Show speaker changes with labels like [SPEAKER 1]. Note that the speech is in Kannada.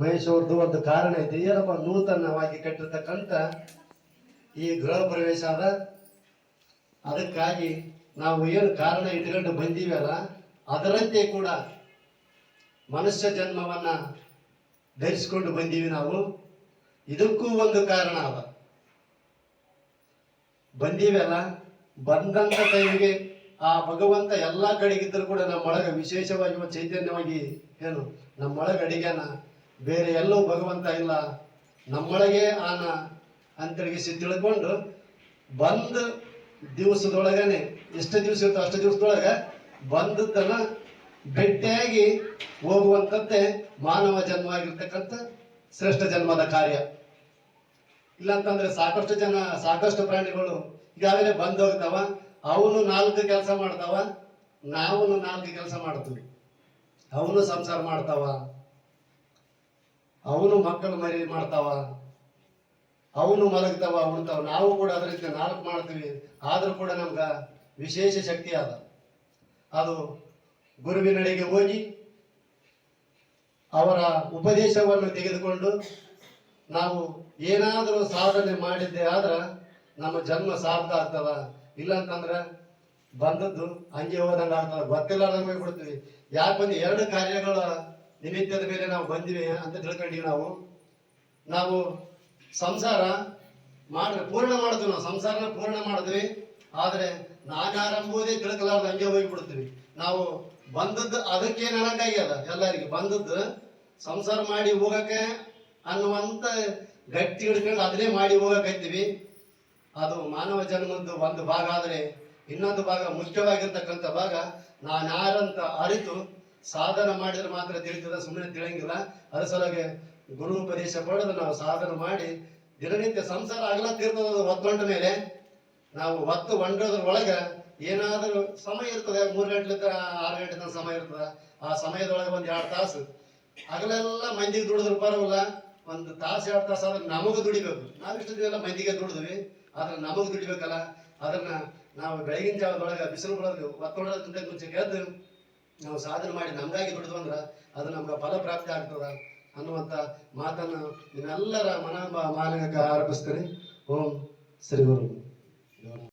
[SPEAKER 1] ಮಹೇಶ್ ಒಂದು ಕಾರಣ ಇದೆ. ಏನಪ್ಪ, ನೂತನವಾಗಿ ಕಟ್ಟಿರ್ತಕ್ಕಂಥ ಈ ಗೃಹ ಪ್ರವೇಶ ಅದ. ಅದಕ್ಕಾಗಿ ನಾವು ಏನು ಕಾರಣ ಇಟ್ಕೊಂಡು ಬಂದೀವಲ್ಲ ಅದರಂತೆ ಕೂಡ ಮನುಷ್ಯ ಜನ್ಮವನ್ನ ಧರಿಸಿಕೊಂಡು ಬಂದೀವಿ ನಾವು. ಇದಕ್ಕೂ ಒಂದು ಕಾರಣ ಅದ. ಬಂದೀವಲ್ಲ ಬಂದಂತ ಟೈಮಿಗೆ ಆ ಭಗವಂತ ಎಲ್ಲ ಕಡೆಗಿದ್ದರೂ ಕೂಡ ನಮ್ಮೊಳಗೆ ವಿಶೇಷವಾಗಿ ಚೈತನ್ಯವಾಗಿ ಏನು, ನಮ್ಮೊಳಗೆ ಅಡಿಗೆನ ಬೇರೆ ಎಲ್ಲೂ ಭಗವಂತ ಇಲ್ಲ. ನಮ್ಮೊಳಗೆ ಆನ ಅಂತರ್ಗಿಸಿ ತಿಳ್ಕೊಂಡು ಬಂದ ದಿವಸದೊಳಗನೆ, ಎಷ್ಟು ದಿವಸ ಇರ್ತೋ ಅಷ್ಟು ದಿವಸದೊಳಗೆ ತನ ಭೇಟಿಯಾಗಿ ಹೋಗುವಂಥದ್ದೇ ಮಾನವ ಜನ್ಮ ಆಗಿರ್ತಕ್ಕಂಥ ಶ್ರೇಷ್ಠ ಜನ್ಮದ ಕಾರ್ಯ. ಇಲ್ಲಂತಂದ್ರೆ ಸಾಕಷ್ಟು ಜನ, ಸಾಕಷ್ಟು ಪ್ರಾಣಿಗಳು ಈಗಾಗಲೇ ಬಂದು ಹೋಗ್ತಾವ ಅವನು ನಾಲ್ಕು ಕೆಲಸ ಮಾಡ್ತಾವ ನಾವು ನಾಲ್ಕು ಕೆಲಸ ಮಾಡ್ತೀವಿ. ಅವನು ಸಂಸಾರ ಮಾಡ್ತಾವ. ಅವನು ಮಕ್ಕಳು ಮರಿ ಮಾಡ್ತಾವ, ಅವನು ಮಲಗ್ತಾವ, ಉಣ್ತಾವ. ನಾವು ಕೂಡ ಅದರಿಂದ ನಾಲ್ಕು ಮಾಡ್ತೀವಿ. ಆದರೂ ಕೂಡ ನಮ್ಗೆ ವಿಶೇಷ ಶಕ್ತಿ ಅದ. ಅದು ಗುರುವಿನಡೆಗೆ ಹೋಗಿ ಅವರ ಉಪದೇಶವನ್ನು ತೆಗೆದುಕೊಂಡು ನಾವು ಏನಾದರೂ ಸಾಧನೆ ಮಾಡಿದ್ದೆ ಆದ್ರೆ ನಮ್ಮ ಜನ್ಮ ಸಾರ್ಥ ಆಗ್ತದ. ಇಲ್ಲ ಅಂತಂದ್ರ ಬಂದದ್ದು ಹಂಗೆ ಹೋದಂಗ ಆಗ್ತದ ಗೊತ್ತಿಲ್ಲಾರ್ದಂಗ ಹೋಗ್ಬಿಡ್ತೀವಿ. ಯಾಕೆ ಬಂದು ಎರಡು ಕಾರ್ಯಗಳ ನಿಮಿತ್ತದ ಮೇಲೆ ನಾವು ಬಂದಿವೆ ಅಂತ ತಿಳ್ಕೊಂಡಿವಿ ನಾವು. ನಾವು ಸಂಸಾರ ಮಾಡ್ರೆ ಪೂರ್ಣ ಮಾಡಿದ್ವಿ ನಾವು. ಸಂಸಾರನ ಪೂರ್ಣ ಮಾಡಿದ್ವಿ. ಆದ್ರೆ ನಾನಾರಂಭುವುದೇ ತಿಳ್ಕಲಾರ್ದು ಹಂಗೆ ಹೋಗ್ಬಿಡ್ತೀವಿ. ನಾವು ಬಂದದ್ದು ಅದಕ್ಕೆ ನನಗಾಗ್ಯದ ಎಲ್ಲರಿಗೆ. ಬಂದದ್ದು ಸಂಸಾರ ಮಾಡಿ ಹೋಗಕ್ಕೆ ಅನ್ನುವಂತ ಗಟ್ಟಿ ಹಿಡ್ಕೊಂಡು ಅದನ್ನೇ ಮಾಡಿ ಹೋಗಕೈತಿವಿ ಅದು ಮಾನವ ಜನ್ಮದ್ದು ಒಂದು ಭಾಗ ಆದರೆ ಇನ್ನೊಂದು ಭಾಗ ಮುಖ್ಯವಾಗಿರ್ತಕ್ಕಂಥ ಭಾಗ ನಾನು ಅರಿತು ಸಾಧನ ಮಾಡಿದ್ರೆ ಮಾತ್ರ ತಿಳಿತದ ಸುಮ್ಮನೆ ತಿಳಿಯಂಗಿಲ್ಲ. ಅದ್ರ ಸಲಗೆ ಗುರು ಉಪದೇಶ ಪಡೆದು ನಾವು ಸಾಧನ ಮಾಡಿ ದಿನನಿತ್ಯ ಸಂಸಾರ ಆಗ್ಲತ್ತಿರ್ತದ ಒತ್ತೊಂಡ ಮೇಲೆ ನಾವು ಒತ್ತು ಒಂಡೋದ್ರ ಒಳಗೆ ಏನಾದರೂ ಸಮಯ ಇರ್ತದೆ, ಮೂರು ಗಂಟೆ ಆರು ಗಂಟೆ ತನಕ ಸಮಯ ಇರ್ತದ, ಆ ಸಮಯದೊಳಗೆ ಒಂದ್ ಎರಡು ತಾಸು ಅಗಲೆಲ್ಲ ಮಂದಿಗೆ ದುಡಿದ್ರು ಬರವಲ್ಲ ಒಂದು ತಾಸು, ಎರಡು ತಾಸು ಆದ್ರೆ ನಮಗೂ ದುಡಿಬೇಕು. ನಾವಿಷ್ಟು ದಿನ ಮಂದಿಗೆ ದುಡಿದ್ವಿ, ಆದ್ರೆ ನಮಗ್ ದುಡಿಬೇಕಲ್ಲ. ಅದನ್ನ ನಾವು ಬೆಳಗಿನ ಜಾವದೊಳಗೆ ಬಿಸಿಲು ಒಳಗೆ ಒತ್ತೊಳಗಿಂತ ಮುಂಚೆ ಗೆದ್ದು ನಾವು ಸಾಧನೆ ಮಾಡಿ ನಮಗಾಗಿ ದುಡಿದು ಅಂದ್ರೆ ಅದು ನಮ್ಗೆ ಫಲ ಪ್ರಾಪ್ತಿ ಆಗ್ತದ ಅನ್ನುವಂಥ ಮಾತನ್ನು ನಿನ್ನೆಲ್ಲರ ಮನ ಮಾನಗಕ್ಕೆ ಆರಂಭಿಸ್ತೀನಿ. ಓಂ ಶ್ರೀ ಗುರು.